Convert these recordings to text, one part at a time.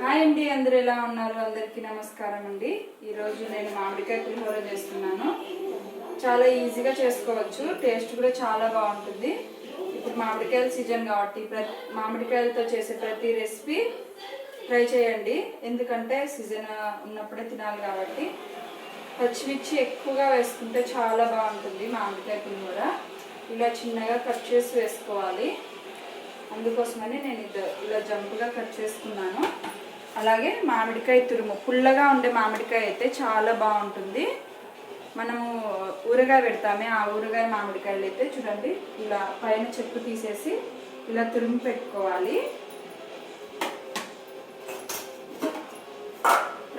Hi అండి అందరు ఎలా ఉన్నారు? అందరికీ నమస్కారం అండి. ఈరోజు నేను మామిడికాయ పులిహోర చేస్తున్నాను. చాలా ఈజీగా చేసుకోవచ్చు. టేస్ట్ కూడా చాలా బాగుంటుంది. ఇప్పుడు మామిడికాయల సీజన్ కాబట్టి ప్రతి మామిడికాయలతో చేసే ప్రతి రెసిపీ ట్రై చేయండి. ఎందుకంటే సీజన్ ఉన్నప్పుడే తినాలి కాబట్టి. పచ్చిమిర్చి ఎక్కువగా వేసుకుంటే చాలా బాగుంటుంది మామిడికాయ పులిహోర. ఇలా చిన్నగా కట్ చేసి వేసుకోవాలి. అందుకోసమని నేను ఇద్దరు ఇలా జంపుగా కట్ చేసుకున్నాను. అలాగే మామిడికాయ తురుము. పుల్లగా ఉండే మామిడికాయ అయితే చాలా బాగుంటుంది. మనము ఊరగాయ పెడతామే. ఆ ఊరగాయ మామిడికాయలు అయితే చూడండి ఇలా పైన చెప్పు తీసేసి ఇలా తురుము పెట్టుకోవాలి.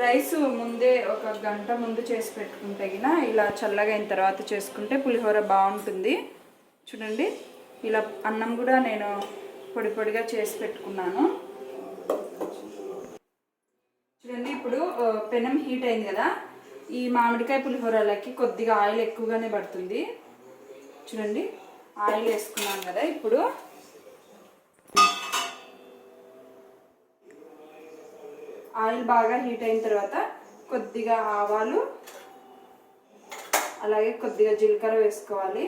రైస్ ముందే ఒక గంట ముందు చేసి పెట్టుకుంటే గిన ఇలా చల్లగా అయిన తర్వాత చేసుకుంటే పులిహోర బాగుంటుంది. చూడండి ఇలా అన్నం కూడా నేను పొడి పొడిగా చేసి పెట్టుకున్నాను. చూడండి ఇప్పుడు పెనం హీట్ అయింది కదా ఈ మామిడికాయ పులిహోరలకి కొద్దిగా ఆయిల్ ఎక్కువగానే పడుతుంది. చూడండి ఆయిల్ వేసుకున్నాను కదా ఇప్పుడు. ఆయిల్ బాగా హీట్ అయిన తర్వాత కొద్దిగా ఆవాలు అలాగే కొద్దిగా జీలకర్ర వేసుకోవాలి.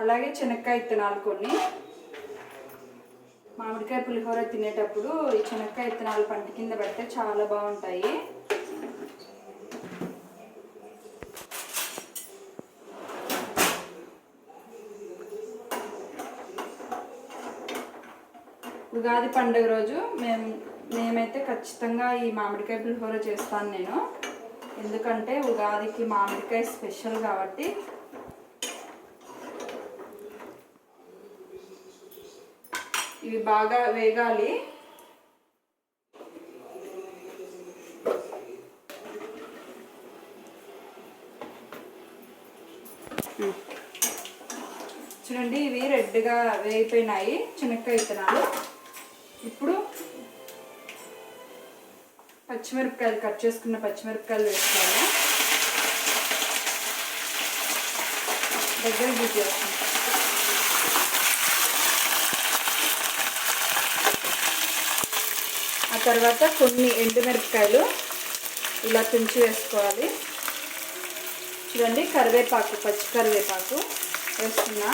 అలాగే శనక్కాయ విత్తనాలు కొన్ని. మామిడికాయ పులిహోర తినేటప్పుడు ఈ శనక్కాయ విత్తనాలు పంట కింద పెడితే చాలా బాగుంటాయి. ఉగాది పండుగ రోజు మేము మేమైతే ఖచ్చితంగా ఈ మామిడికాయ పులిహోర చేస్తాను నేను. ఎందుకంటే ఉగాదికి మామిడికాయ స్పెషల్ కాబట్టి ఇవి బాగా వేగాలి. చూడండి ఇవి రెడ్గా వేగిపోయినాయి. శనక్కాయ విత్తనాలు ఇప్పుడు పచ్చిమిరపకాయలు కట్ చేసుకున్న పచ్చిమిరపకాయలు వేసుకోవాలి. దగ్గర బీట్ చేస్తాం ఆ తర్వాత కొన్ని ఎండుమిరపకాయలు ఇలా తుంచి వేసుకోవాలి. చూడండి కరివేపాకు పచ్చి కరివేపాకు వేస్తున్నా.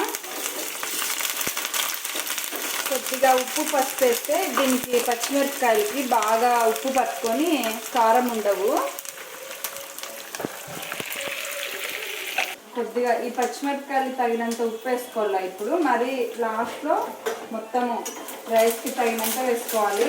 కొద్దిగా ఉప్పు పసుపు వేస్తే దీనికి పచ్చిమిరపకాయలకి బాగా ఉప్పు పట్టుకొని కారం ఉండవు. కొద్దిగా ఈ పచ్చిమిరపకాయలు తగినంత ఉప్పు వేసుకోవాలి ఇప్పుడు? మరి లాస్ట్లో మొత్తము రైస్కి తగినంత వేసుకోవాలి.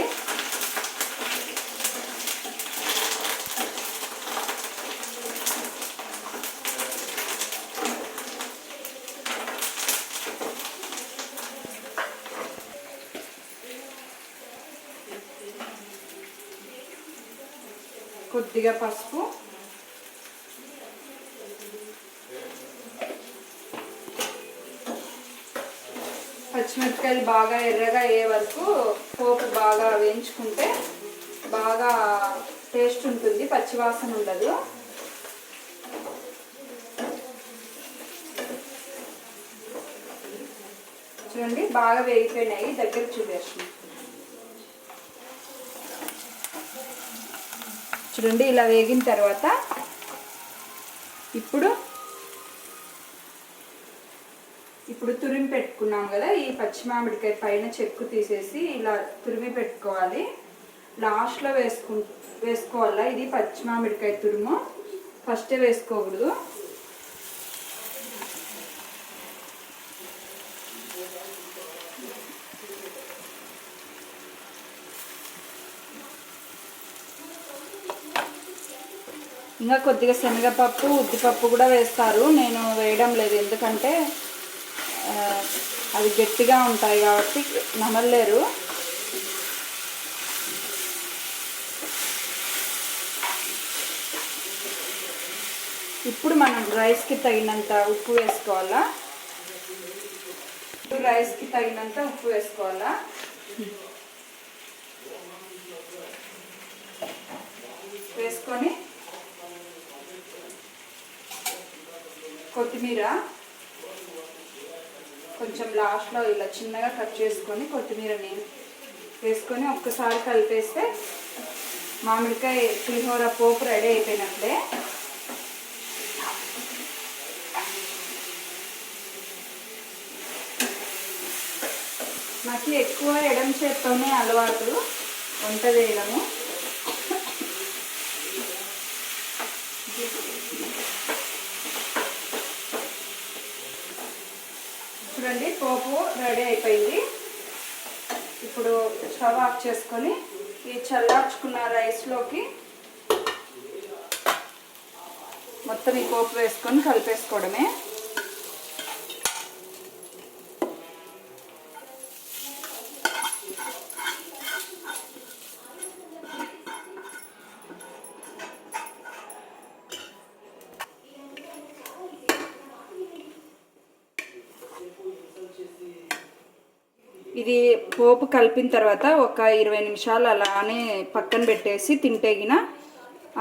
కొద్దిగా పసుపు పచ్చిమిరపకాయలు బాగా ఎర్రగా అయ్యే వరకు పోపు బాగా వేయించుకుంటే బాగా టేస్ట్ ఉంటుంది పచ్చివాసన ఉండదు. చూడండి బాగా వేగిపోయినాయి. దగ్గర చూపేస్తున్నాం చూడండి ఇలా వేగిన తర్వాత ఇప్పుడు ఇప్పుడు తురిమి పెట్టుకున్నాం కదా ఈ పచ్చి మామిడికాయ పైన చెక్కు తీసేసి ఇలా తురిమి పెట్టుకోవాలి. లాస్ట్లో వేసుకు వేసుకోవాలా? ఇది పచ్చి మామిడికాయ తురుము. ఫస్టే వేసుకోకూడదు. ఇంకా కొద్దిగా శనగపప్పు ఉద్దిపప్పు కూడా వేస్తారు. నేను వేయడం లేదు. ఎందుకంటే అవి గట్టిగా ఉంటాయి కాబట్టి నమలలేరు. ఇప్పుడు మనం రైస్కి తగినంత ఉప్పు వేసుకోవాలా? ఇప్పుడు రైస్కి తగినంత ఉప్పు వేసుకోవాలా వేసుకొని కొత్తిమీర కొంచెం లాస్ట్లో ఇలా చిన్నగా కట్ చేసుకొని కొత్తిమీరని వేసుకొని ఒక్కసారి కలిపేస్తే మామిడికాయ పులిహోర పోపు రెడీ అయిపోయినట్లే. నాకు ఎక్కువ ఎడం చేత్తోనే అలవాటు వంట చేయడము. చూడండి పోపు రెడీ అయిపోయింది. ఇప్పుడు స్టవ్ ఆఫ్ చేసుకొని ఈ చల్లార్చుకున్న రైస్లోకి మొత్తం ఈ పోపు వేసుకొని కలిపేసుకోవడమే ఇది పోపు కలిపిన తర్వాత ఒక ఇరవై నిమిషాలు అలానే పక్కన పెట్టేసి తింటేగిన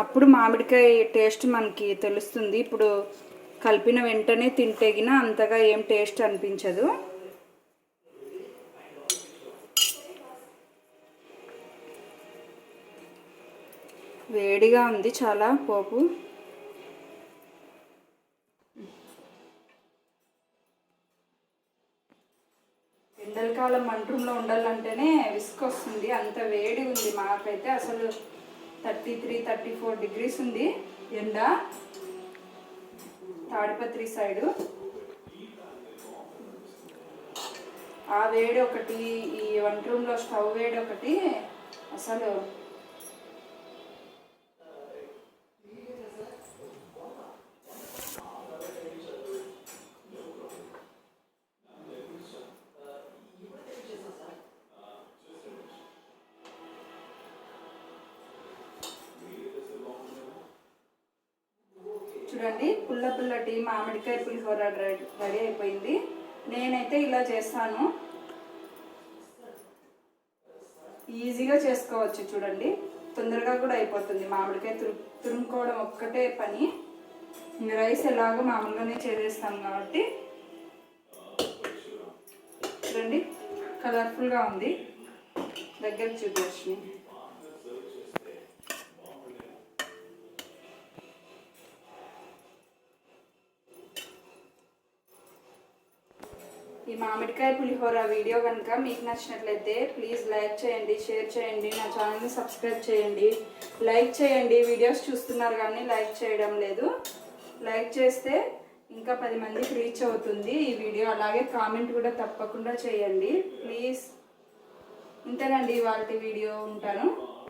అప్పుడు మామిడికాయ టేస్ట్ మనకి తెలుస్తుంది. ఇప్పుడు కలిపిన వెంటనే తింటేగిన అంతగా ఏం టేస్ట్ అనిపించదు. వేడిగా ఉంది చాలా పోపు. రూమ్లో ఉండాలంటేనే విసుగు వస్తుంది. అంత వేడి ఉంది మాకైతే. అసలు thirty three thirty four degrees ఉంది ఎండ. తాడిపత్రి సైడు. ఆ వేడి ఒకటి ఈ వంట రూమ్లో స్టవ్ వేడి ఒకటి. అసలు చూడండి పుల్ల పుల్లటి మామిడికాయ పులిహోర రెడీ అయిపోయింది. నేనైతే ఇలా చేస్తాను. ఈజీగా చేసుకోవచ్చు చూడండి. తొందరగా కూడా అయిపోతుంది. మామిడికాయ తురు తురుముకోవడం ఒక్కటే పని. రైస్ ఎలాగో మామూలుగానే చేసేస్తాం కాబట్టి. చూడండి కలర్ఫుల్గా ఉంది. దగ్గర చూపించి ఈ మామిడికాయ పులిహోర వీడియో కనుక మీకు నచ్చినట్లయితే ప్లీజ్ లైక్ చేయండి షేర్ చేయండి నా ఛానల్ని సబ్స్క్రైబ్ చేయండి. లైక్ చేయండి. వీడియోస్ చూస్తున్నారు కానీ లైక్ చేయడం లేదు. లైక్ చేస్తే ఇంకా పది మందికి రీచ్ అవుతుంది ఈ వీడియో. అలాగే కామెంట్ కూడా తప్పకుండా చేయండి. ప్లీజ్. ఇంతేనండి వాళ్ళ వీడియో ఉంటాను.